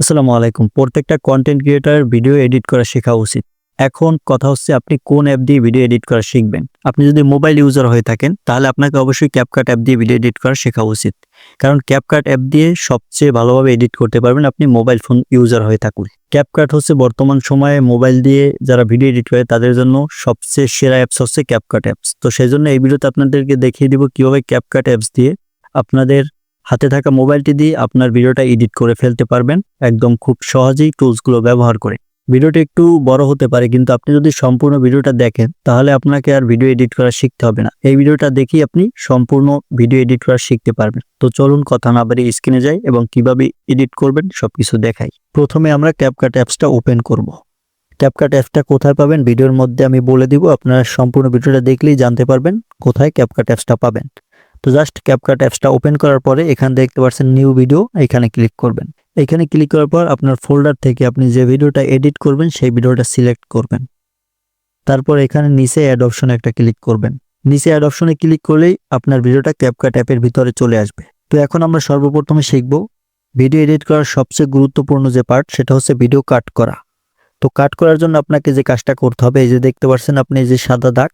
আসসালামু আলাইকুম। প্রত্যেকটা কন্টেন্ট ক্রিয়েটার ভিডিও এডিট করা শেখা উচিত। এখন কথা হচ্ছে আপনি কোন অ্যাপ দিয়ে ভিডিও এডিট করা শিখবেন? আপনি যদি মোবাইল ইউজার হয়ে থাকেন, তাহলে আপনাকে অবশ্যই ক্যাপকাট অ্যাপ দিয়ে ভিডিও এডিট করা শেখা উচিত। কারণ ক্যাপকাট অ্যাপ দিয়ে সবচেয়ে ভালোভাবে এডিট করতে পারবেন আপনি মোবাইল ফোন ইউজার হয়ে থাকুন। ক্যাপকাট হচ্ছে বর্তমান সময়ে মোবাইল দিয়ে যারা ভিডিও এডিট করে, তাদের জন্য সবচেয়ে সেরা অ্যাপস হচ্ছে ক্যাপকাট অ্যাপস তো সেই জন্য এই ভিডিওতে আপনাদেরকে দেখিয়ে দিব কীভাবে ক্যাপকাট অ্যাপস দিয়ে আপনাদের হাতে থাকা মোবাইলটি দিয়ে আপনার ভিডিওটা এডিট করে ফেলতে পারবেন। একদম খুব সহজেই টুলসগুলো ব্যবহার করে। ভিডিওটি একটু বড় হতে পারে, কিন্তু আপনি যদি সম্পূর্ণ ভিডিওটা দেখেন, তাহলে আপনাকে আর ভিডিও এডিট করা শিখতে হবে না। এই ভিডিওটা দেখেই আপনি সম্পূর্ণ ভিডিও এডিট করা শিখতে পারবেন। তো চলুন কথা না বাড়ি স্ক্রিনে যাই এবং কীভাবে এডিট করবেন সবকিছু দেখাই। প্রথমে আমরা ক্যাপকাট অ্যাপসটা ওপেন করব। ক্যাপকাট অ্যাপসটা কোথায় পাবেন? ভিডিওর মধ্যে আমি বলে দিব, আপনারা সম্পূর্ণ ভিডিওটা দেখলেই জানতে পারবেন কোথায় ক্যাপকাট অ্যাপসটা পাবেন। তো জাস্ট ক্যাপকাট অ্যাপসটা ওপেন করার পরে এখানে দেখতে পাচ্ছেন নিউ ভিডিও এখানে ক্লিক করবেন। এখানে ক্লিক করার পর আপনার ফোল্ডার থেকে আপনি যে ভিডিওটা এডিট করবেন, সেই ভিডিওটা সিলেক্ট করবেন। তারপর এখানে নিচে অ্যাড অপশনে একটা ক্লিক করবেন। নিচে অ্যাড অপশনে ক্লিক করলেই আপনার ভিডিওটা ক্যাপকাট অ্যাপের ভিতরে চলে আসবে। তো এখন আমরা সর্বপ্রথমে শিখব ভিডিও এডিট করার সবচেয়ে গুরুত্বপূর্ণ যে পার্ট সেটা হচ্ছে ভিডিও কাট করা। তো কাট করার জন্য আপনাকে যে কাজটা করতে হবে, এই যে দেখতে পাচ্ছেন আপনি যে সাদা দাগ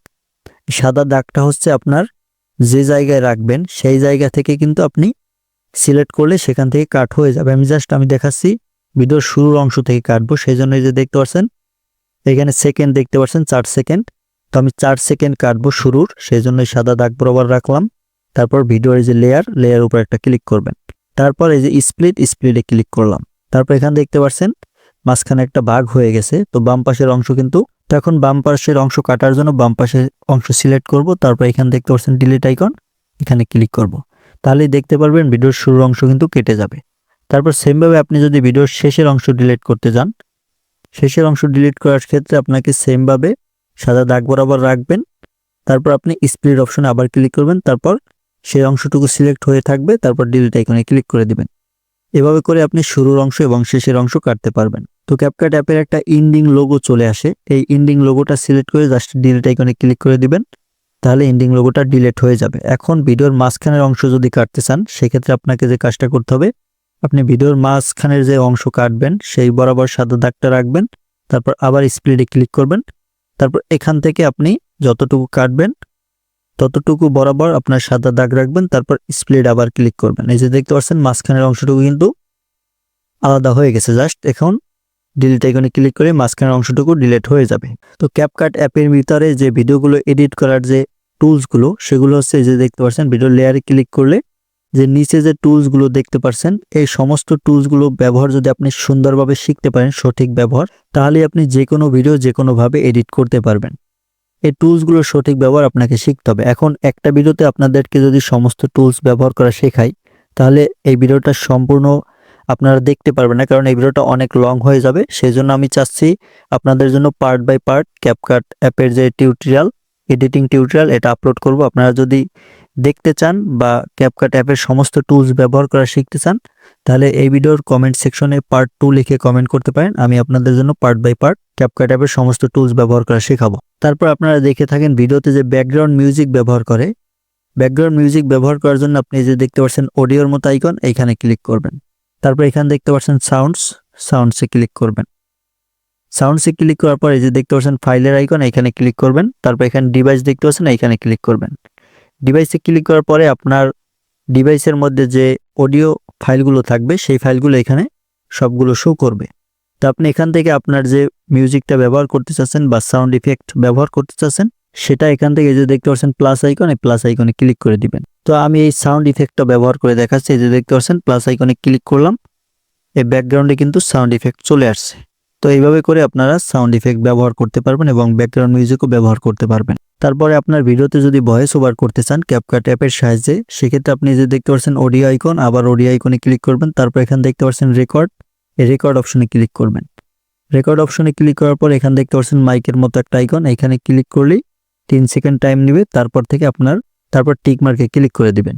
সাদা দাগটা হচ্ছে আপনার যে জায়গায় রাখবেন, সেই জায়গা থেকে কিন্তু আপনি সিলেক্ট করলে সেখান থেকে কাট হয়ে যাবে। আমি জাস্ট আমি দেখাচ্ছি ভিডিওর শুরুর অংশ থেকে কাটবো সেই জন্য যে দেখতে পাচ্ছেন, এখানে সেকেন্ড দেখতে পাচ্ছেন, চার সেকেন্ড তো আমি চার সেকেন্ড কাটবো শুরুর সেই জন্য সাদা দাগ বরাবর রাখলাম। তারপর ভিডিওর যে লেয়ার লেয়ার উপর একটা ক্লিক করবেন। তারপর এই যে স্প্লিট স্প্লিটে ক্লিক করলাম। তারপর এখানে দেখতে পাচ্ছেন মাঝখানে একটা বাঘ হয়ে গেছে, তো বাম পাশের অংশ কিন্তু, তো এখন বাম পাশের অংশ কাটার জন্য বাম পাশের অংশ সিলেক্ট করব, তারপর এখানে দেখতে পাচ্ছেন ডিলিট আইকন এখানে ক্লিক করব। তাহলেই দেখতে পারবেন ভিডিওর শুরুর অংশ কিন্তু কেটে যাবে। তারপর সেমভাবে আপনি যদি ভিডিওর শেষের অংশ ডিলিট করতে যান, শেষের অংশ ডিলিট করার ক্ষেত্রে আপনাকে সেমভাবে সাদা দাগ বরাবর রাখবেন, তারপর আপনি স্প্লিট অপশনে আবার ক্লিক করবেন, তারপর সেই অংশটুকু সিলেক্ট হয়ে থাকবে, তারপর ডিলিট আইকনে ক্লিক করে দিবেন। এভাবে করে আপনি শুরুর অংশ এবং শেষের অংশ কাটতে পারবেন। তো ক্যাপকাট অ্যাপের একটা ইন্ডিং লোগো চলে আসে। এই ইন্ডিং লোগোটা সিলেক্ট করে জাস্ট ডিলিট আইকনে ক্লিক করে দিবেন, তাহলে ইন্ডিং লোগোটা ডিলেট হয়ে যাবে। এখন ভিডিওর মাঝখানের অংশ যদি কাটতে চান, সেক্ষেত্রে আপনাকে যে কাজটা করতে হবে, আপনি ভিডিওর মাঝখানের যে অংশ কাটবেন, সেই বরাবর সাদা দাগটা রাখবেন, তারপর আবার স্প্লিটে ক্লিক করবেন, তারপর এখান থেকে আপনি যতটুকু কাটবেন, ততটুকু বরাবর আপনার সাদা দাগ রাখবেন, তারপর স্প্লিট আবার ক্লিক করবেন। এই যে দেখতে পাচ্ছেন, মাঝখানের অংশটুকু কিন্তু আলাদা হয়ে গেছে। জাস্ট এখন ডিলিট আইকনে ক্লিক করে মাঝখানের অংশটুকু ডিলিট হয়ে যাবে। তো ক্যাপকাট অ্যাপের ভিতরে যে ভিডিওগুলো এডিট করার যে টুলসগুলো সেগুলো হচ্ছে যে দেখতে পাচ্ছেন, ভিডিও লেয়ারে ক্লিক করলে যে নিচে যে টুলসগুলো দেখতে পাচ্ছেন, এই সমস্ত টুলসগুলো ব্যবহার যদি আপনি সুন্দরভাবে শিখতে পারেন, সঠিক ব্যবহার তাহলে আপনি যে কোনো ভিডিও যে কোনোভাবে এডিট করতে পারবেন। এই টুলসগুলোর সঠিক ব্যবহার আপনাকে শিখতে হবে। এখন একটা ভিডিওতে আপনাদেরকে যদি সমস্ত টুলস ব্যবহার করা শেখাই, তাহলে এই ভিডিওটা সম্পূর্ণ আপনারা দেখতে পারবেন না, কারণ এই ভিডিওটা অনেক লং হয়ে যাবে। সেই জন্য আমি চাচ্ছি আপনাদের জন্য পার্ট বাই পার্ট ক্যাপকাট অ্যাপের যে টিউটোরিয়াল এডিটিং টিউটোরিয়াল এটা আপলোড করব। আপনারা যদি দেখতে চান বা ক্যাপকাট অ্যাপের সমস্ত টুলস ব্যবহার করা শিখতে চান, তাহলে এই ভিডিওর কমেন্ট সেকশনে পার্ট টু লিখে কমেন্ট করতে পারেন। আমি আপনাদের জন্য পার্ট বাই পার্ট ক্যাপকাট অ্যাপের সমস্ত টুলস ব্যবহার করা শেখাবো। তারপর আপনারা দেখে থাকেন ভিডিওতে যে ব্যাকগ্রাউন্ড মিউজিক ব্যবহার করে। ব্যাকগ্রাউন্ড মিউজিক ব্যবহার করার জন্য আপনি যে দেখতে পাচ্ছেন অডিওর মতো আইকন এইখানে ক্লিক করবেন। তারপর এখানে দেখতে পাচ্ছেন সাউন্ডস সাউন্ডসে ক্লিক করবেন। সাউন্ডসে ক্লিক করার পর এই যে দেখতে পাচ্ছেন ফাইলের আইকন এখানে ক্লিক করবেন। তারপর এখানে ডিভাইস দেখতে পাচ্ছেন, এখানে ক্লিক করবেন। ডিভাইসে ক্লিক করার পরে আপনার ডিভাইসের মধ্যে যে অডিও ফাইলগুলো থাকবে, সেই ফাইলগুলো এখানে সবগুলো শো করবে। তো আপনি এখান থেকে আপনার যে মিউজিকটা ব্যবহার করতে চাচ্ছেন বা সাউন্ড ইফেক্ট ব্যবহার করতে চাচ্ছেন, সেটা এখান থেকে যে দেখতে পাচ্ছেন প্লাস আইকন প্লাস আইকনে ক্লিক করে দিবেন। তো আমি এই সাউন্ড ইফেক্টটা ব্যবহার করে দেখাচ্ছি, এই যে দেখতে পাচ্ছেন প্লাস আইকনে ক্লিক করলাম, এই ব্যাকগ্রাউন্ডে কিন্তু সাউন্ড ইফেক্ট চলে আসছে। তো এইভাবে করে আপনারা সাউন্ড ইফেক্ট ব্যবহার করতে পারবেন এবং ব্যাকগ্রাউন্ড মিউজিকও ব্যবহার করতে পারবেন। তারপরে আপনার ভিডিওতে যদি ভয়েস ওভার করতে চান ক্যাপকাট অ্যাপের সাহায্যে, সেক্ষেত্রে আপনি যে দেখতে পাচ্ছেন অডিও আইকন আবার অডিও আইকনে ক্লিক করবেন, তারপর এখানে দেখতে পাচ্ছেন রেকর্ড এই রেকর্ড অপশনে ক্লিক করবেন। রেকর্ড অপশনে ক্লিক করার পর এখানে দেখতে পাচ্ছেন মাইকের মতো একটা আইকন এখানে ক্লিক করলেই তিন সেকেন্ড টাইম নেবে, তারপর থেকে আপনার তারপর টিক মার্কে ক্লিক করে দিবেন।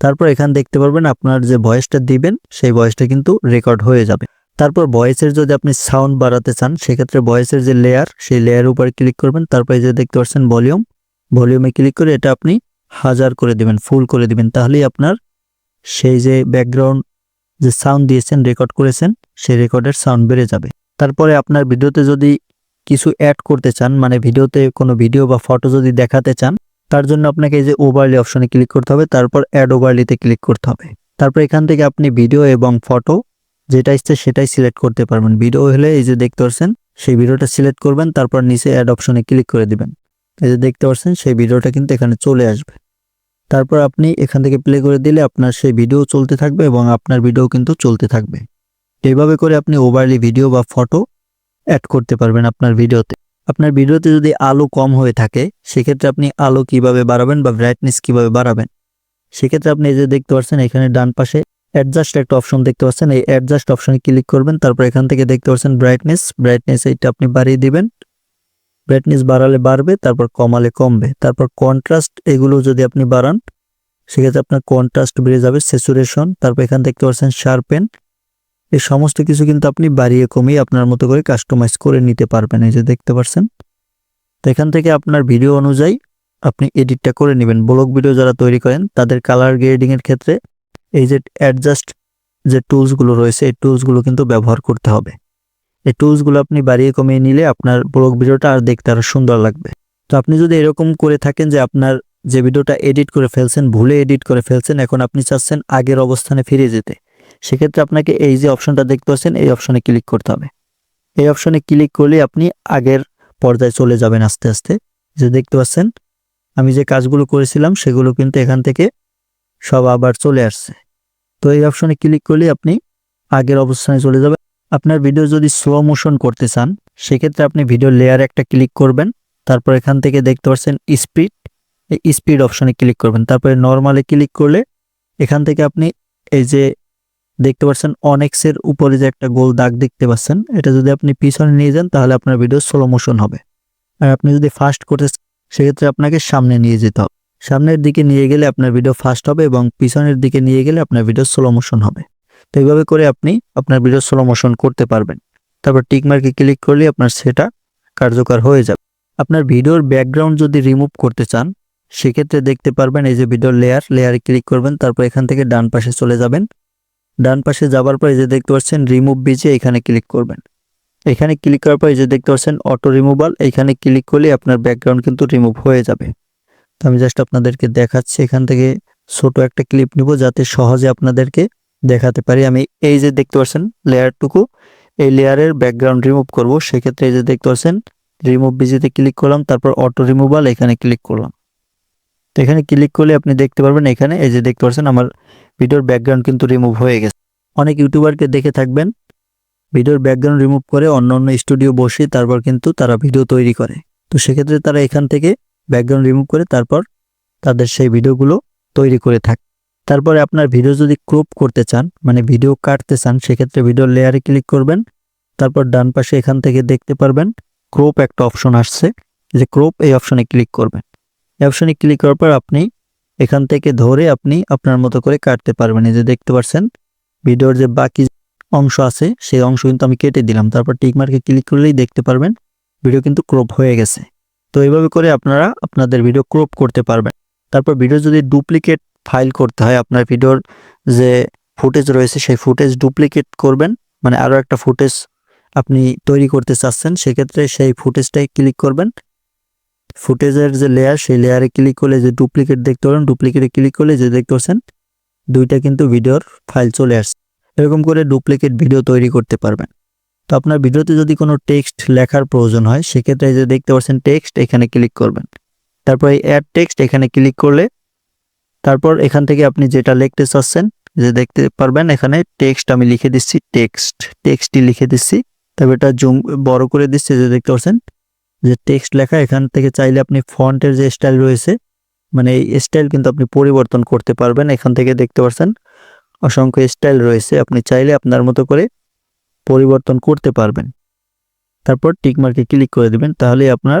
তারপর এখানে দেখতে পারবেন আপনার যে ভয়েসটা দিবেন, সেই ভয়েসটা কিন্তু রেকর্ড হয়ে যাবে। তারপর ভয়েসের যদি আপনি সাউন্ড বাড়াতে চান, সেক্ষেত্রে ভয়েসের যে লেয়ার সেই লেয়ার উপরে ক্লিক করবেন। তারপরে যে দেখতে পাচ্ছেন ভলিউম ভলিউমে ক্লিক করে এটা আপনি হাজার করে দিবেন ফুল করে দিবেন। তাহলেই আপনার সেই যে ব্যাকগ্রাউন্ড যে সাউন্ড দিয়েছেন রেকর্ড করেছেন, সেই রেকর্ডের সাউন্ড বেড়ে যাবে। তারপরে আপনার ভিডিওতে যদি কিছু অ্যাড করতে চান মানে ভিডিওতে কোনো ভিডিও বা ফটো যদি দেখাতে চান তার জন্য আপনাকে এই যে ওভারলি অপশনে ক্লিক করতে হবে, তারপর অ্যাড ওভারলিতে ক্লিক করতে হবে। তারপর এখান থেকে আপনি ভিডিও এবং ফটো যেটা ইচ্ছে সেটাই সিলেক্ট করতে পারবেন। ভিডিও হলে এই যে দেখতে পাচ্ছেন সেই ভিডিওটা সিলেক্ট করবেন, তারপর নিচে অ্যাড অপশনে ক্লিক করে দিবেন। এই যে দেখতে পাচ্ছেন সেই ভিডিওটা কিন্তু এখানে চলে আসবে। তারপর আপনি এখান থেকে প্লে করে দিলে আপনার সেই ভিডিও চলতে থাকবে এবং আপনার ভিডিও কিন্তু চলতে থাকবে। এইভাবে করে আপনি ওভারলি ভিডিও বা ফটো অ্যাড করতে পারবেন আপনার ভিডিওতে আপনার ভিডিওতে যদি আলো কম হয়ে থাকে, সেক্ষেত্রে আপনি আলো কীভাবে বাড়াবেন বা ব্রাইটনেস কীভাবে বাড়াবেন? সেক্ষেত্রে আপনি এই যে দেখতে পাচ্ছেন, এখানে ডান পাশে অ্যাডজাস্ট একটা অপশন দেখতে পাচ্ছেন। এই অ্যাডজাস্ট অপশনে ক্লিক করবেন, তারপর এখান থেকে দেখতে পাচ্ছেন ব্রাইটনেস ব্রাইটনেস এইটা আপনি বাড়িয়ে দিবেন। ব্রাইটনেস বাড়ালে বাড়বে, তারপর কমালে কমবে। তারপর কন্ট্রাস্ট এগুলো যদি আপনি বাড়ান, সেক্ষেত্রে আপনার কন্ট্রাস্ট বেড়ে যাবে। স্যাচুরেশন তারপর এখান দেখতে পাচ্ছেন শার্পেন এই সমস্ত কিছু কিন্তু আপনি বাড়িয়ে কমিয়ে আপনার মতো করে কাস্টমাইজ করে নিতে পারবেন, এই যে দেখতে পাচ্ছেন তো এখান থেকে আপনার ভিডিও অনুযায়ী আপনি এডিটটা করে নেবেন। ব্লগ ভিডিও যারা তৈরি করেন, তাদের কালার গ্রেডিংয়ের ক্ষেত্রে এই যে অ্যাডজাস্ট যে টুলসগুলো রয়েছে, এই টুলসগুলো কিন্তু ব্যবহার করতে হবে। এই টুলসগুলো আপনি বাড়িয়ে কমিয়ে নিলে আপনার ব্লগ ভিডিওটা আর দেখতে আরও সুন্দর লাগবে। তো আপনি যদি এরকম করে থাকেন যে আপনার যে ভিডিওটা এডিট করে ফেলছেন, ভুলে এডিট করে ফেলছেন, এখন আপনি চাচ্ছেন আগের অবস্থানে ফিরে যেতে সেক্ষেত্রে আপনাকে এই যে অপশনটা দেখতে পাচ্ছেন, এই অপশনে ক্লিক করতে হবে। এই অপশনে ক্লিক করলে আপনি আগের পর্যায়ে চলে যাবেন আস্তে আস্তে। যে দেখতে পাচ্ছেন, আমি যে কাজগুলো করেছিলাম সেগুলো কিন্তু এখান থেকে সব আবার চলে আসছে। তো এই অপশনে ক্লিক করলে আপনি আগের অবস্থানে চলে যাবেন। আপনার ভিডিও যদি স্লো মোশন করতে চান, সেক্ষেত্রে আপনি ভিডিও লেয়ার একটা ক্লিক করবেন। তারপর এখান থেকে দেখতে পাচ্ছেন স্পিড এই স্পিড অপশনে ক্লিক করবেন। তারপরে নর্মালে ক্লিক করলে এখান থেকে আপনি এই যে দেখতে পাচ্ছেন, অনেক্সের উপরে যে একটা গোল দাগ দেখতে পাচ্ছেন, এটা যদি আপনি পিছনে নিয়ে যান, তাহলে আপনার ভিডিও স্লো মোশন হবে। আর আপনি যদি ফাস্ট করতে সেক্ষেত্রে আপনাকে সামনে নিয়ে যেতে হবে। সামনের দিকে নিয়ে গেলে আপনার ভিডিও ফাস্ট হবে এবং পিছনের দিকে নিয়ে গেলে আপনার ভিডিও স্লো মোশন হবে। তো এইভাবে করে আপনি আপনার ভিডিও স্লো মোশন করতে পারবেন। তারপর টিকমার্কে ক্লিক করলে আপনার সেটা কার্যকর হয়ে যাবে। আপনার ভিডিওর ব্যাকগ্রাউন্ড যদি রিমুভ করতে চান, সেক্ষেত্রে দেখতে পারবেন, এই যে ভিডিও লেয়ার লেয়ারে ক্লিক করবেন, তারপর এখান থেকে ডান পাশে চলে যাবেন। ডান পাশে যাবার পর যে দেখতে পাচ্ছেন রিমুভ বিচে এখানে ক্লিক করবেন। এখানে ক্লিক করার পর যে দেখতে পাচ্ছেন অটো রিমুভাল এখানে ক্লিক করলে আপনার ব্যাকগ্রাউন্ড কিন্তু রিমুভ হয়ে যাবে। তো আমি জাস্ট আপনাদেরকে দেখাচ্ছি, এখান থেকে ছোট একটা ক্লিপ নিব যাতে সহজে আপনাদেরকে দেখাতে পারি। আমি এই যে দেখতে পাচ্ছেন লেয়ারটুকু এই লেয়ারের ব্যাকগ্রাউন্ড রিমুভ করব। সেক্ষেত্রে এই যে দেখতে পাচ্ছেন রিমুভ বিজিতে ক্লিক করলাম, তারপর অটো রিমুভাল এখানে ক্লিক করলাম। তো এখানে ক্লিক করলে আপনি দেখতে পারবেন এখানে, এই যে দেখতে পাচ্ছেন আমার ভিডিওর ব্যাকগ্রাউন্ড কিন্তু রিমুভ হয়ে গেছে। অনেক ইউটিউবারকে দেখে থাকবেন, ভিডিওর ব্যাকগ্রাউন্ড রিমুভ করে অন্য অন্য স্টুডিও বসে তারপর কিন্তু তারা ভিডিও তৈরি করে। তো সেক্ষেত্রে তারা এখান থেকে ব্যাকগ্রাউন্ড রিমুভ করে তারপর তাদের সেই ভিডিওগুলো তৈরি করে থাকে। তারপরে আপনার ভিডিও যদি ক্রপ করতে চান মানে ভিডিও কাটতে চান, সেক্ষেত্রে ভিডিও লেয়ারে ক্লিক করবেন, তারপর ডান পাশে এখান থেকে দেখতে পারবেন ক্রপ একটা অপশন আসছে। যে ক্রপ এই অপশনে ক্লিক করবেন। এই অপশনে ক্লিক করার পর আপনি এখান থেকে ধরে আপনি আপনার মতো করে কাটতে পারবেন। এই যে দেখতে পাচ্ছেন, ভিডিওর যে বাকি অংশ আছে, সেই অংশ কিন্তু আমি কেটে দিলাম। তারপর টিক মার্কে ক্লিক করলেই দেখতে পারবেন, ভিডিও কিন্তু ক্রপ হয়ে গেছে। তো এইভাবে করে আপনারা আপনাদের ভিডিও ক্রপ করতে পারবেন। তারপর ভিডিও যদি ডুপ্লিকেট ফাইল করতে হয়, আপনার ভিডিওর যে ফুটেজ রয়েছে, সেই ফুটেজ ডুপ্লিকেট করবেন। মানে আরও একটা ফুটেজ আপনি তৈরি করতে চাচ্ছেন, সেক্ষেত্রে সেই ফুটেজটাই ক্লিক করবেন। ফুটেজের যে লেয়ার সেই লেয়ারে ক্লিক করলে যে ডুপ্লিকেট দেখতে পারেন ডুপ্লিকেটে ক্লিক করলে যে দেখতে পাচ্ছেন, দুইটা কিন্তু ভিডিওর ফাইল চলে আসছে। এরকম করে ডুপ্লিকেট ভিডিও তৈরি করতে পারবেন। তো আপনার ভিডিওতে যদি কোনো টেক্সট লেখার প্রয়োজন হয়, সেক্ষেত্রে যে দেখতে পাচ্ছেন টেক্সট এখানে ক্লিক করবেন। তারপর এই অ্যাড টেক্সট এখানে ক্লিক করলে তারপর এখান থেকে আপনি যেটা লিখতে চাচ্ছেন, যে দেখতে পারবেন, এখানে টেক্সট আমি লিখে দিচ্ছি টেক্সট টেক্সটই লিখে দিচ্ছি। তবে এটা জুম, বড় করে দিচ্ছি, যে দেখতে পাচ্ছেন যে টেক্সট লেখা, এখান থেকে চাইলে আপনি ফন্টের যে স্টাইল রয়েছে মানে এই স্টাইল কিন্তু আপনি পরিবর্তন করতে পারবেন। এখান থেকে দেখতে পাচ্ছেন অসংখ্য স্টাইল রয়েছে। আপনি চাইলে আপনার মতো করে পরিবর্তন করতে পারবেন। তারপর টিকমার্কে ক্লিক করে দিবেন। তাহলে আপনার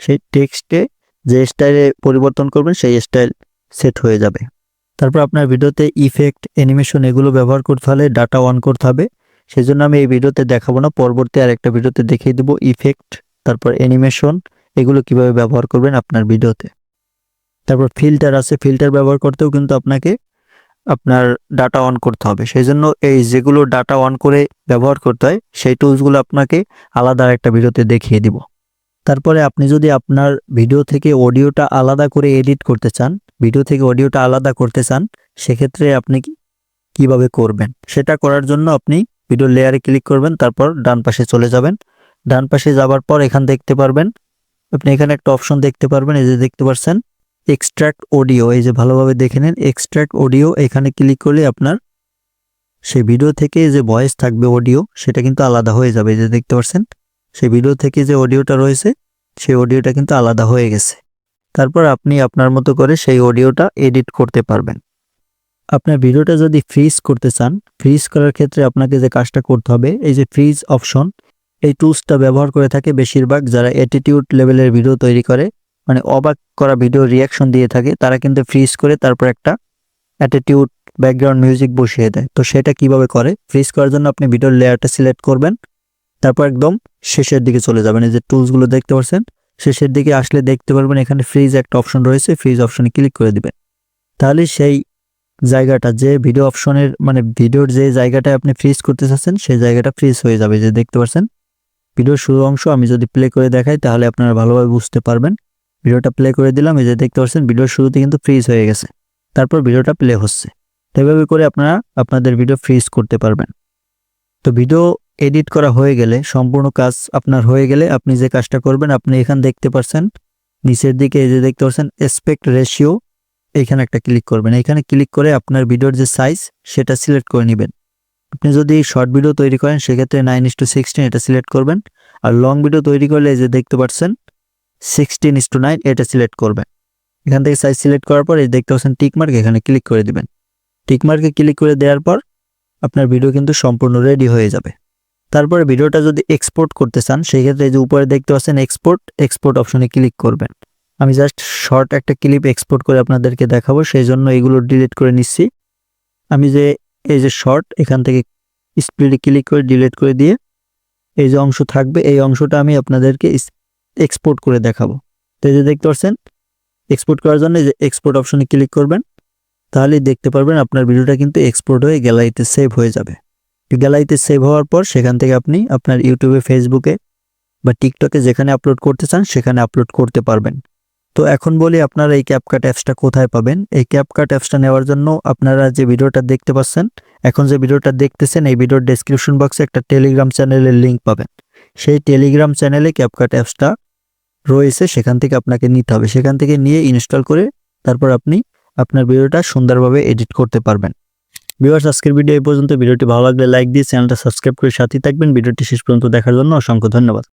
সেই টেক্সটে যে স্টাইলে পরিবর্তন করবেন, সেই স্টাইল সেট হয়ে যাবে। তারপর আপনার ভিডিওতে ইফেক্ট অ্যানিমেশন এগুলো ব্যবহার করতে হলে ডাটা অন করতে হবে। সেজন্য আমি এই ভিডিওতে দেখাবো না। পরবর্তী আরেকটা ভিডিওতে দেখিয়ে দেবো ইফেক্ট তারপর অ্যানিমেশন এগুলো কীভাবে ব্যবহার করবেন আপনার ভিডিওতে। তারপর ফিল্টার আছে ফিল্টার ব্যবহার করতেও কিন্তু আপনাকে আপনার ডাটা অন করতে হবে। সেই জন্য এই যেগুলো ডাটা অন করে ব্যবহার করতে হয়, সেই টুলসগুলো আপনাকে আলাদা একটা ভিডিওতে দেখিয়ে দিব। তারপরে আপনি যদি আপনার ভিডিও থেকে অডিওটা আলাদা করে এডিট করতে চান ভিডিও থেকে অডিওটা আলাদা করতে চান, সেক্ষেত্রে আপনি কীভাবে করবেন? সেটা করার জন্য আপনি ভিডিও লেয়ারে ক্লিক করবেন, তারপর ডান পাশে চলে যাবেন। ডান পাশে যাবার পর এখান দেখতে পারবেন, আপনি এখানে একটা অপশন দেখতে পারবেন, এই যে দেখতে পাচ্ছেন এক্সট্রাক্ট অডিও এই যে ভালোভাবে দেখে নেন এক্সট্রাক্ট অডিও এখানে ক্লিক করলে আপনার সেই ভিডিও থেকে যে ভয়েস থাকবে অডিও সেটা কিন্তু আলাদা হয়ে যাবে, এই যে দেখতে পাচ্ছেন, সেই ভিডিও থেকে যে অডিওটা রয়েছে, সেই অডিওটা কিন্তু আলাদা হয়ে গেছে। তারপর আপনি আপনার মতো করে সেই অডিওটা এডিট করতে পারবেন। আপনার ভিডিওটা যদি ফ্রিজ করতে চান ফ্রিজ করার ক্ষেত্রে আপনাকে যে কাজটা করতে হবে, এই যে ফ্রিজ অপশন এই টুলসটা ব্যবহার করে থাকে বেশিরভাগ যারা অ্যাটিটিউড লেভেলের ভিডিও তৈরি করে মানে অবাক করা ভিডিও রিয়াকশন দিয়ে থাকে, তারা কিন্তু ফ্রিজ করে তারপর একটা অ্যাটিটিউড ব্যাকগ্রাউন্ড মিউজিক বসিয়ে দেয়। তো সেটা কীভাবে করে? ফ্রিজ করার জন্য আপনি ভিডিওর লেয়ারটা সিলেক্ট করবেন, তারপর একদম শেষের দিকে চলে যাবেন। এই যে টুলসগুলো দেখতে পাচ্ছেন, শেষের দিকে আসলে দেখতে পারবেন এখানে ফ্রিজ একটা অপশন রয়েছে ফ্রিজ অপশনে ক্লিক করে দিবেন। তাহলে সেই জায়গাটা, যে ভিডিও অপশনের মানে ভিডিওর যে জায়গাটায় আপনি ফ্রিজ করতে চাচ্ছেন, সেই জায়গাটা ফ্রিজ হয়ে যাবে। যে দেখতে পাচ্ছেন ভিডিওর শুরু অংশ আমি যদি প্লে করে দেখাই, তাহলে আপনারা ভালোভাবে বুঝতে পারবেন। ভিডিওটা প্লে করে দিলাম, এই যে দেখতে পাচ্ছেন, ভিডিওর শুরুতে কিন্তু ফ্রিজ হয়ে গেছে। তারপর ভিডিওটা প্লে হচ্ছে। এভাবে করে আপনারা আপনাদের ভিডিও ফ্রিজ করতে পারবেন। তো ভিডিও এডিট করা হয়ে গেলে, সম্পূর্ণ কাজ আপনার হয়ে গেলে আপনি যে কাজটা করবেন, আপনি এখান দেখতে পাচ্ছেন, নিচের দিকে এই যে দেখতে পাচ্ছেন এসপেক্ট রেশিও এখানে একটা ক্লিক করবেন। এখানে ক্লিক করে আপনার ভিডিওর যে সাইজ সেটা সিলেক্ট করে নেবেন। আপনি যদি শর্ট ভিডিও তৈরি করেন, সেক্ষেত্রে নাইন ইস টু সিক্সটিন এটা সিলেক্ট করবেন। আর লং ভিডিও তৈরি করলে যে দেখতে পাচ্ছেন সিক্সটিন ইস টু নাইন এটা সিলেক্ট করবেন। এখান থেকে সাইজ সিলেক্ট করার পর এই দেখতে পাচ্ছেন টিকমার্ক এখানে ক্লিক করে দিবেন। টিকমার্কে ক্লিক করে দেওয়ার পর আপনার ভিডিও কিন্তু সম্পূর্ণ রেডি হয়ে যাবে। তারপরে ভিডিওটা যদি এক্সপোর্ট করতে চান সেই ক্ষেত্রে যে উপরে দেখতে পাচ্ছেন এক্সপোর্ট এক্সপোর্ট অপশনে ক্লিক করবেন। আমি জাস্ট শর্ট একটা ক্লিপ এক্সপোর্ট করে আপনাদেরকে দেখাবো, সেই জন্য এগুলো ডিলিট করে নিচ্ছি। আমি যে এই যে শর্ট এখান থেকে স্পিডে ক্লিক করে ডিলিট করে দিয়ে এই যে অংশ থাকবে, এই অংশটা আমি আপনাদেরকে এক্সপোর্ট করে দেখাবো। তো এই যে দেখতে পাচ্ছেন এক্সপোর্ট করার জন্য এই যে এক্সপোর্ট অপশনে ক্লিক করবেন, তাহলেই দেখতে পারবেন আপনার ভিডিওটা কিন্তু এক্সপোর্ট হয়ে গ্যালারিতে সেভ হয়ে যাবে। গ্যালারিতে সেভ হওয়ার পর সেখান থেকে আপনি আপনার ইউটিউবে ফেসবুকে বা টিকটকে যেখানে আপলোড করতে চান, সেখানে আপলোড করতে পারবেন। তো এখন বলি আপনারা এই ক্যাপকাট অ্যাপসটা কোথায় পাবেন? এই ক্যাপকাট অ্যাপসটা নেওয়ার জন্য আপনারা যে ভিডিওটা দেখতে পাচ্ছেন, এখন যে ভিডিওটা দেখতেছেন, এই ভিডিওর ডেসক্রিপশন বক্সে একটা টেলিগ্রাম চ্যানেলের লিঙ্ক পাবেন। সেই টেলিগ্রাম চ্যানেলে ক্যাপকাট অ্যাপসটা রয়েছে, সেখান থেকে আপনাকে নিতে হবে। সেখান থেকে নিয়ে ইনস্টল করে তারপর আপনি আপনার ভিডিওটা সুন্দরভাবে এডিট করতে পারবেন। ভিউয়ার্স আজকের ভিডিও এই পর্যন্ত। ভিডিওটি ভালো লাগলে লাইক দিয়ে চ্যানেলটা সাবস্ক্রাইব করে সাথেই থাকবেন। ভিডিওটি শেষ পর্যন্ত দেখার জন্য অসংখ্য ধন্যবাদ।